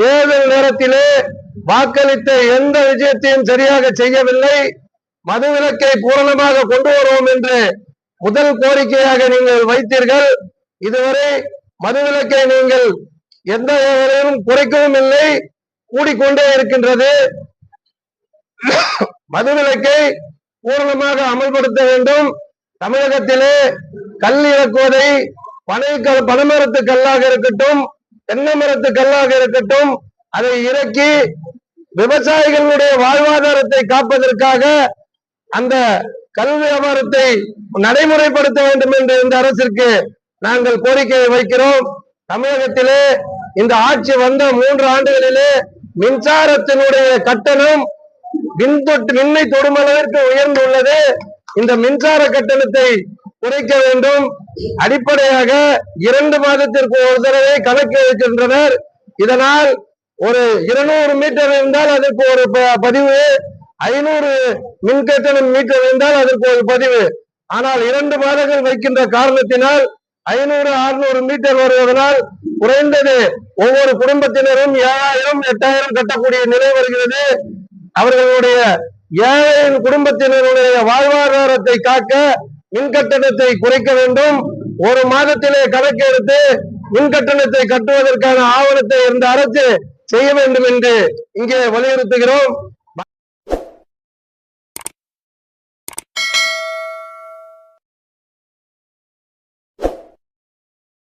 தேர்தல் நேரத்திலே வாக்களித்த எந்த விஷயத்தையும் சரியாக செய்யவில்லை. மதுவிலக்கை பூரணமாக கொண்டு வருவோம் என்று முதல் கோரிக்கையாக நீங்கள் வைத்தீர்கள். இதுவரை மதுவிலக்கை நீங்கள் எந்த வகையிலும் குறைக்கவும் இல்லை. கூடிக்கொண்டே இருக்கின்றது. மதுவிலக்கை பூரணமாக அமல்படுத்த வேண்டும். தமிழகத்திலே கல் இறக்குவதை பனை பனமரத்து கல்லாக இருக்கட்டும் தென்னை மரத்து கல்லாக இருக்கட்டும் அதை இறக்கி விவசாயிகளுடைய வாழ்வாதாரத்தை காப்பதற்காக அந்த கல் வியாபாரத்தை நடைமுறைப்படுத்த வேண்டும் என்று இந்த அரசிற்கு நாங்கள் கோரிக்கையை வைக்கிறோம். தமிழகத்திலே இந்த ஆட்சி வந்த மூன்று ஆண்டுகளிலே மின்சாரத்தினுடைய கட்டணம் மின்தொட்டு மின்னை தொடுமளவிற்கு உயர்ந்துள்ளது. இந்த மின்சார கட்டணத்தை குறைக்க வேண்டும். அடிப்படையாக இரண்டு மாதத்திற்கு ஒரு தடவை கணக்கு எடுக்கின்றனர். இதனால் ஒரு இருநூறு மீட்டர் இருந்தால் அதற்கு ஒரு ப- பதிவு. ஐநூறு மின் கட்டணம் மீட்டர் இருந்தால் அதற்கு ஒரு பதிவு. ஆனால் இரண்டு மாதங்கள் வைக்கின்ற காரணத்தினால் ஐநூறு அறுநூறு மீட்டர் வருவதனால் குறைந்தது ஒவ்வொரு குடும்பத்தினரும் ஏழாயிரம் எட்டாயிரம் கட்டக்கூடிய நிலை வருகிறது. அவர்களுடைய ஏழையின் குடும்பத்தினருடைய வாழ்வாதாரத்தை காக்க மின் கட்டணத்தை குறைக்க வேண்டும். ஒரு மாதத்திலே கணக்கு எடுத்து மின் கட்டணத்தை கட்டுவதற்கான ஆவணத்தை இந்த அரசு செய்ய வேண்டும் என்று இங்கே வலியுறுத்துகிறோம்.